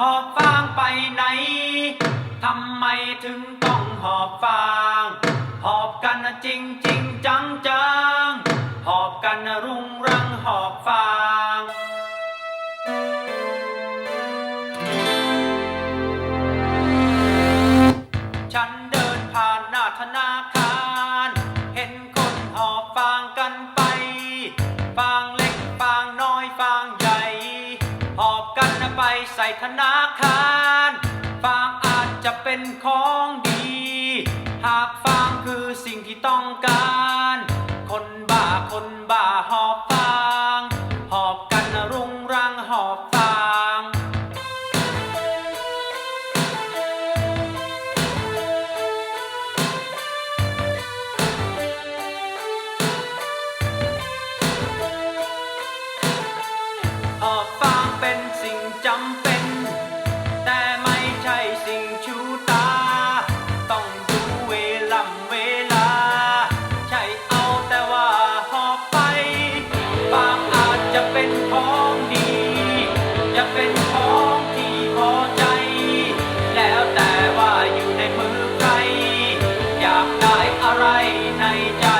หอบฟางไปไหน ทำไมถึงต้องหอบฟาง หอบกันนะจริงจริงจังจังหอบกันนะรุงรังหอบฟางฉันเดินผ่านหน้าธนาคาร เห็นคนหอบฟางกันไป ฟางเล็กฟางน้อยฟาง ไปใส่ธนาคารฟางอาจจะเป็นของดี หากฟางคือสิ่งที่ต้องการ ไรในใจ